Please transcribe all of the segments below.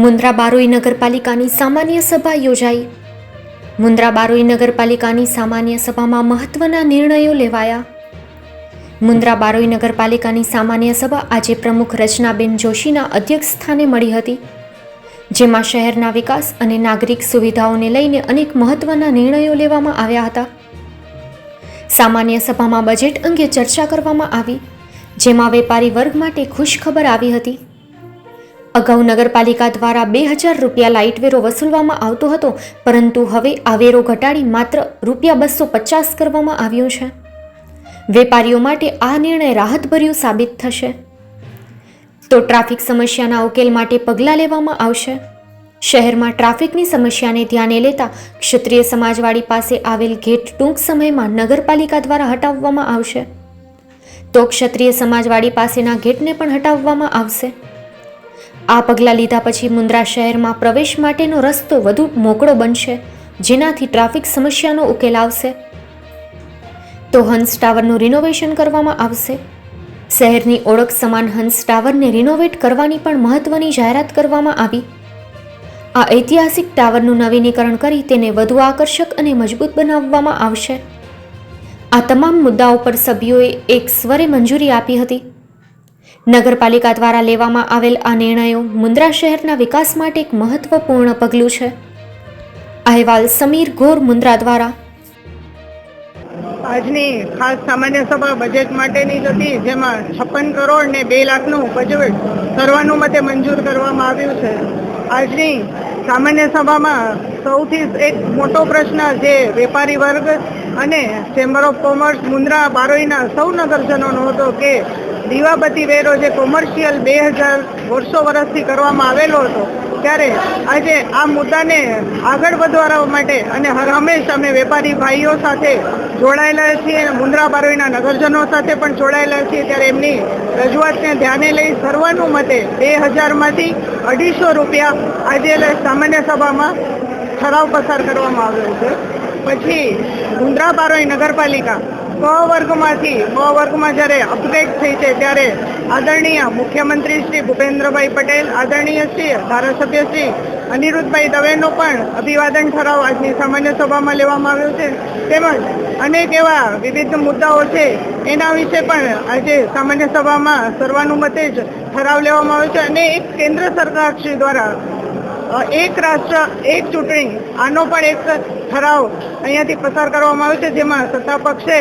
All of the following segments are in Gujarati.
મુન્દ્રા બારોઈ નગરપાલિકાની સામાન્ય સભા યોજાઈ. મુન્દ્રા બારોઈ નગરપાલિકાની સામાન્ય સભામાં મહત્વના નિર્ણયો લેવાયા. મુન્દ્રા બારોઈ નગરપાલિકાની સામાન્ય સભા આજે પ્રમુખ રચનાબેન જોશીના અધ્યક્ષ સ્થાને મળી હતી, જેમાં શહેરના વિકાસ અને નાગરિક સુવિધાઓને લઈને અનેક મહત્વના નિર્ણયો લેવામાં આવ્યા હતા. સામાન્ય સભામાં બજેટ અંગે ચર્ચા કરવામાં આવી, જેમાં વેપારી વર્ગ માટે ખુશખબર આવી હતી. અગાઉ નગરપાલિકા દ્વારા બે હજાર રૂપિયા લાઇટ વેરો વસૂલવામાં આવતો હતો, પરંતુ હવે આ વેરો ઘટાડી માત્ર રૂપિયા બસો પચાસ કરવામાં આવ્યો છે. વેપારીઓ માટે આ નિર્ણય રાહતભર્યું સાબિત થશે. તો ટ્રાફિક સમસ્યાના ઉકેલ માટે પગલાં લેવામાં આવશે. શહેરમાં ટ્રાફિકની સમસ્યાને ધ્યાને લેતા ક્ષત્રિય સમાજવાડી પાસે આવેલ ગેટ ટૂંક સમયમાં નગરપાલિકા દ્વારા હટાવવામાં આવશે. તો ક્ષત્રિય સમાજવાડી પાસેના ગેટને પણ હટાવવામાં આવશે. આ પગલાં લીધા પછી મુન્દ્રા શહેરમાં પ્રવેશ માટેનો રસ્તો વધુ મોકળો બનશે, જેનાથી ટ્રાફિક સમસ્યાનો ઉકેલ આવશે. તો હંસ ટાવરનું રિનોવેશન કરવામાં આવશે. શહેરની ઓળખ સમાન હંસ ટાવરને રિનોવેટ કરવાની પણ મહત્વની જાહેરાત કરવામાં આવી. આ ઐતિહાસિક ટાવરનું નવીનીકરણ કરી તેને વધુ આકર્ષક અને મજબૂત બનાવવામાં આવશે. આ તમામ મુદ્દાઓ પર સભ્યોએ એક સ્વરે મંજૂરી આપી હતી. નગરપાલિકા દ્વારા લેવામાં આવેલ આ નિર્ણયો મુન્દ્રા શહેરના વિકાસ માટે એક મહત્વપૂર્ણ પગલું છે. અહેવાલ સમીર ગોર મુન્દ્રા દ્વારા. આજની ખાસ સામાન્ય સભા બજેટ માટેની હતી, જેમાં છપ્પન કરોડ ને બે લાખનું બજેટ સર્વાનુમતે મંજૂર કરવામાં આવ્યું છે. આજની સામાન્ય સભામાં સૌથી એક મોટો પ્રશ્ન જે વેપારી વર્ગ અને ચેમ્બર ઓફ કોમર્સ મુન્દ્રા બારોઈના સૌ નગરજનોનો હતો કે દીવાબત્તી વેરો જે કોમર્શિયલ બે હજાર વર્ષો વર્ષથી કરવામાં આવેલો હતો, ત્યારે આજે આ મુદ્દાને આગળ વધવા માટે અને હર હંમેશ અમે વેપારી ભાઈઓ સાથે જોડાયેલા છીએ અને મુન્દ્રા બારોઈના નગરજનો સાથે પણ જોડાયેલા છીએ, ત્યારે એમની રજૂઆતને ધ્યાને લઈ સર્વાનુમતે બે હજારમાંથી અઢીસો રૂપિયા આજે સામાન્ય સભામાં ઠરાવ પસાર કરવામાં આવ્યો છે. પછી મુન્દ્રા બારોઈ નગરપાલિકા ક વર્ગમાંથી બ વર્ગમાં જ્યારે અપગ્રેડ થઈ છે, ત્યારે આદરણીય મુખ્યમંત્રી શ્રી ભૂપેન્દ્રભાઈ પટેલ, આદરણીય શ્રી ધારાસભ્ય શ્રી અનિરુદ્ધભાઈ દવેનો પણ અભિવાદન ઠરાવ આજની સામાન્ય સભામાં લેવામાં આવ્યો છે. તેમજ અનેક એવા વિવિધ મુદ્દાઓ છે, એના વિશે પણ આજે સામાન્ય સભામાં સર્વાનુમતે જ ઠરાવ લેવામાં આવ્યો છે અને એક કેન્દ્ર સરકાર શ્રી દ્વારા એક રાષ્ટ્ર, એક ચૂંટણી, આનો પણ એક ઠરાવ અહીંયાથી પસાર કરવામાં આવ્યો છે, જેમાં સત્તા પક્ષે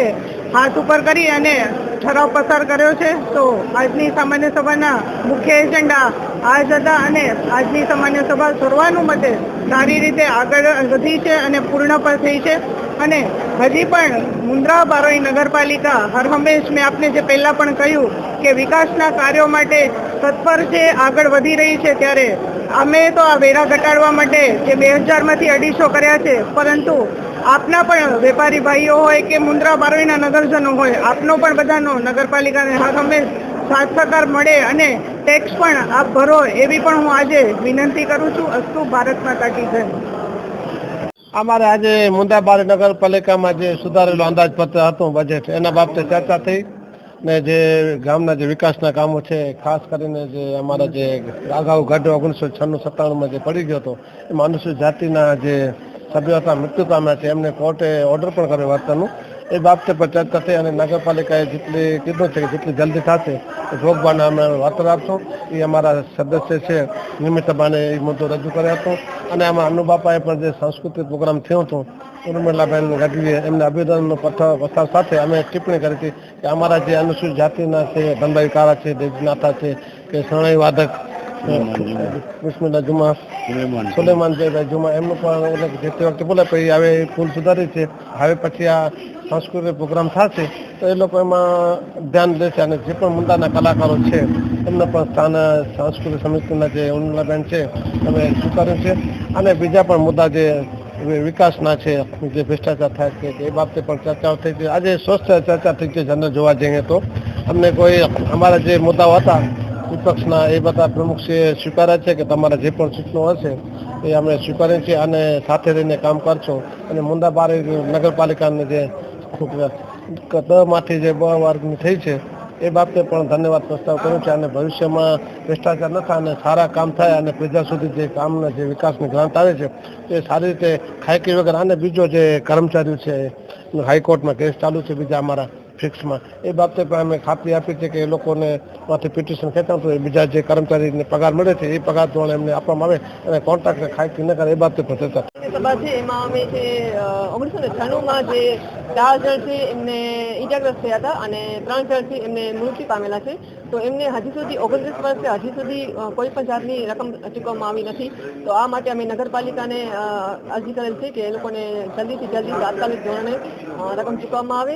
હાથ ઉપર કરી અને ઠરાવ પસાર કર્યો છે. તો આજની સામાન્ય સભાના મુખ્ય એજન્ડા આ જ હતા અને આજની સામાન્ય સભા સર્વાનુમતે સારી રીતે આગળ વધી છે અને પૂર્ણ પણ થઈ છે. અને હજી પણ મુન્દ્રા બારોઈ નગરપાલિકા હર હંમેશ મેં આપને જે પહેલાં પણ કહ્યું કે વિકાસના કાર્યો માટે તત્પર છે, આગળ વધી રહી છે, ત્યારે અમે તો આ વેરા ઘટાડવા માટે જે બે હજારમાંથી અઢીસો કર્યા છે, પરંતુ આપના પણ વેપારી ભાઈઓ હોય કે મુન્દ્રા બારવીના નગરજનો હોય, આપનો પણ બધાનો નગરપાલિકાને હા હંમેશ સાથ સહકાર મળે અને ટેક્સ પણ આપ ભરો એવી પણ હું આજે વિનંતી કરું છું. અસ્તુ ભારત માતા કી જય. અમારે આજે મુંદાબાર નગરપાલિકામાં જે સુધારેલું અંદાજપત્ર હતું બજેટ એના બાબતે ચર્ચા થઈ. ને જે ગામના જે વિકાસના કામો છે, ખાસ કરીને જે અમારા જે અગાઉ ગઢ ઓગણીસો છન્નું સત્તાણુંમાં જે પડી ગયો હતો, એમાં અનુસૂચિત જાતિના જે સભ્યો હતા, મૃત્યુ પામ્યા છે, એમને કોર્ટે ઓર્ડર પણ કર્યો વર્તનનું એ બાબતે પંચાયત થશે અને નગરપાલિકાએ જેટલી કીધું છે કે જેટલી જલ્દી થશે એ જોગબાને અમે વાતર આપશું. એ અમારા સદસ્ય છે નિમિત્તબાને એ મુદ્દો રજૂ કર્યો હતો. અને આમાં અનુબાપાએ પણ જે સાંસ્કૃતિક પ્રોગ્રામ થયો હતો, ઉર્મિલાબેન ગઢવીએ એમને અભિનંદનનો પથ્થર પથ્થર સાથે અમે ટિપ્પણી કરી હતી કે અમારા જે અનુસૂચિત જાતિના છે, ધનભાઈ કારા છે દેવનાથા છે, કે શરણાઈ વાદક બિસ્મિલ્લા જુમા સુલેમાન. જયભાઈ જુમા એમનું પણ એટલે જે તે વખતે બોલે પછી હવે ભૂલ સુધારી છે. હવે પછી આ સાંસ્કૃતિક પ્રોગ્રામ થશે તો એ લોકો એમાં ધ્યાન દેશે અને જે પણ મુદ્દાના કલાકારો છે એમને પણ સ્થાન સાંસ્કૃતિક સમિતિના જે ઉર્મિલાબેન છે અમે સ્વીકાર્યું છે. અને બીજા પણ મુદ્દા જે વિકાસના છે જે ભ્રષ્ટાચાર થાય છે એ બાબતે પણ ચર્ચાઓ થઈ છે. આજે સ્વસ્થ ચર્ચા થઈ છે જનરલ જોવા જઈએ તો. અમને કોઈ અમારા જે મુદ્દાઓ હતા વિપક્ષના એ બધા પ્રમુખશ્રીએ સ્વીકાર્યા છે કે તમારા જે પણ સૂચનો હશે એ અમે સ્વીકારીએ છીએ અને સાથે રહીને કામ કરશો. અને મુંદાબારી નગરપાલિકાને જે દ જે બ વર્ગની થઈ છે, એ બાબતે પણ ધન્યવાદ પ્રસ્તાવ કર્યો છે અને ભવિષ્યમાં ભ્રષ્ટાચાર ન થાય અને સારા કામ થાય અને પ્રજા સુધી જે કામના જે વિકાસની ગ્રાન્ટ આવે છે, એ સારી રીતે ખાયકી વગર અને બીજો જે કર્મચારીઓ છે હાઈકોર્ટમાં કેસ ચાલુ છે, બીજા અમારા ફિક્સમાં એ બાબતે પણ અમે ખાતરી આપી છે કે એ લોકોને માંથી પિટિશન ખેંચાણ તો બીજા જે કર્મચારીને પગાર મળે છે, એ પગાર ધોરણે એમને આપવામાં આવે અને કોન્ટ્રાક્ટને ખાયકી ન કરે એ બાબતે પણ ચર્ચા. છે એમાં અમે થયા હતા અને ત્રણ જણ છે એમને મૃત્યુ પામેલા છે. તો એમને હજી સુધી ઓગણત્રીસ વર્ષે હજી સુધી કોઈ પણ જાતની રકમ ચૂકવવામાં આવી નથી. તો આ માટે અમે નગરપાલિકાને અરજી કરેલ છે કે એ લોકોને જલ્દીથી જલ્દી તાત્કાલિક ધોરણે રકમ ચૂકવવામાં આવે.